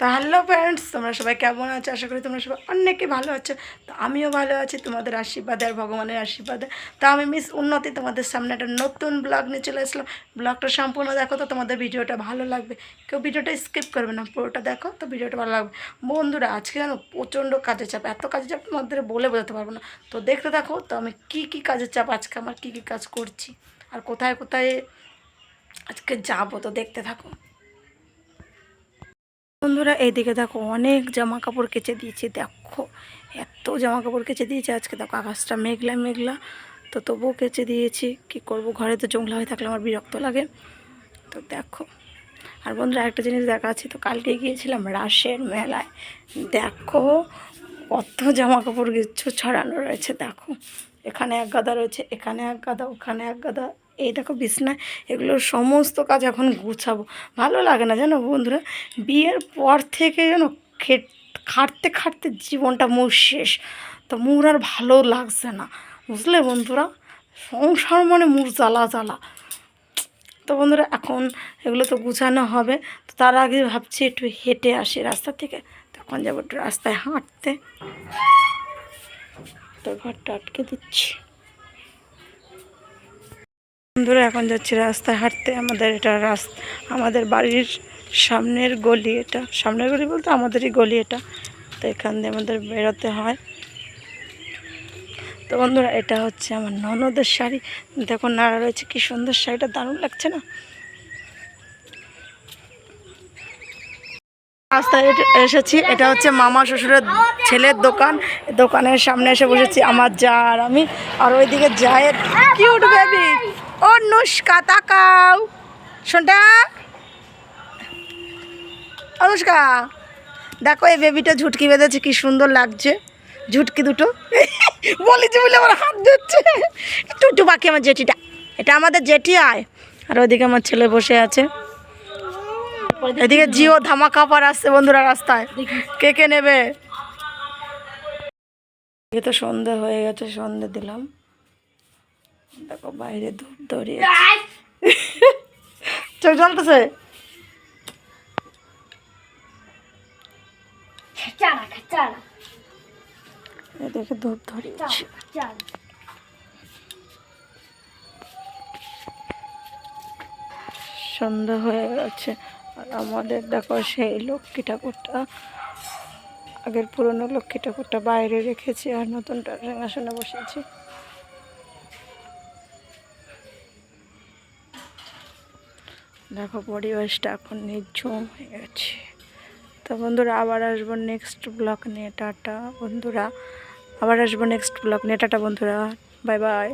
তো hello friends তোমরা সবাই কেমন আছো? আশা করি তোমরা সবাই অনেকে ভালো আছো। তো আমিও ভালো আছি, তোমাদের আশীর্বাদে আর ভগবানের আশীর্বাদে। তো আমি মিস উন্নতি তোমাদের সামনে একটা নতুন ব্লগ নিয়ে চলে আসলাম। ব্লগটা সম্পূর্ণ দেখো তো, তোমাদের ভিডিওটা ভালো লাগবে। কেউ ভিডিওটা স্কিপ করবে না, পুরোটা দেখো তো, ভিডিওটা ভালো লাগবে। বন্ধুরা, আজকে জানো প্রচণ্ড কাজের চাপ। এত কাজের চাপ তোমাদের বলে বোঝাতে পারব না। তো দেখতে দেখো তো আমি কী কী কাজের চাপ আজকে আমার, কী কী কাজ করছি, আর কোথায় কোথায় আজকে যাব তো দেখতে থাকো। বন্ধুরা, এইদিকে দেখো অনেক জামা কাপড় কেচে দিয়েছি। দেখো, এত জামা কাপড় কেচে দিয়েছি। আজকে দেখো আকাশটা মেঘলা মেঘলা। তো তবুও কেচে দিয়েছি। কি করব? ঘরে তো জংলা হয়ে থাকলে আমার বিরক্ত লাগে। তো দেখো। আর বন্ধুরা একটা জিনিস দেখাচ্ছি তো কালকে গিয়েছিলাম রাসের মেলায়। দেখো, কত জামা কাপড় কিছু ছড়ানো রয়েছে। দেখো, এখানে এক গাদা রয়েছে, এখানে এক গাদা, ওখানে এক গাদা। এই দেখো বিছনায় এগুলোর সমস্ত কাজ এখন গুছাবো। ভালো লাগে না জানো বন্ধুরা? বিয়ের পর থেকে যেন খেট, খাটতে খাটতে জীবনটা মোর শেষ। তো মোর আর ভালো লাগছে না। বুঝলে বন্ধুরা? সংসার মানে মোর জ্বালা জ্বালা। তো বন্ধুরা, এখন এগুলো তো গুছানো হবে। তো তার আগে ভাবছি একটু হেঁটে আসি রাস্তা থেকে। তখন যাব একটু রাস্তায় হাঁটতে। তো ঘরটা আটকে দিচ্ছি। বন্ধুরা, এখন যাচ্ছি রাস্তায় হাঁটতে। আমাদের এটা রাস্তা আমাদের বাড়ির সামনের গলি এটা। সামনের গলি বলতে আমাদেরই গলি এটা। তো এখান দিয়ে আমাদের বেরোতে হয়। তো বন্ধুরা, এটা হচ্ছে আমার ননদের শাড়ি। দেখো, নাড়া রয়েছে, কি সুন্দর শাড়িটা, দারুণ লাগছে না? রাস্তায় এসেছি। এটা হচ্ছে মামা শ্বশুরের ছেলের দোকান। দোকানের সামনে এসে বসেছি আমার যা আর আমি। আর ওইদিকে জায়ের কিউট বেবি ও নুস্কা তাকাও। শোনটা। অনুষ্কা দেখো এই বেবিটা ঝুটকি বেঁধেছে, কি সুন্দর লাগছে। ঝুটকি দুটো। বলেছি বলে আমার হাত ধরছে। একটু বাকি আমার জেঠিটা। এটা আমাদের জেঠি আয়। আর ওইদিকে আমার ছেলে বসে আছে। এদিকে জিও ধামাকা পার আসছে বন্ধুরা রাস্তায়। কে কে নেবে? তো সন্ধে হয়ে গেছে সন্ধে দিলাম। দেখো বাইরে ধূপ ধরিয়ে চোখ জ্বলতেছে? এদিকে ধূপ kachara. সন্ধ্যা হয়ে গেছে। আমাদের দেখো সেই লক্ষ্মী ঠাকুরটা, আগের পুরনো লক্ষ্মী ঠাকুরটা বাইরে রেখেছি আর নতুনটা সিংহাসনে বসেছি। দেখো পরিবেশটা এখন নির্ঝুম হয়ে গেছে। তো বন্ধুরা, আবার আসব নেক্সট ব্লগ নিয়ে, টাটা। বন্ধুরা, আবার আসব নেক্সট ব্লগ নিয়ে, টাটা বন্ধুরা। Bye bye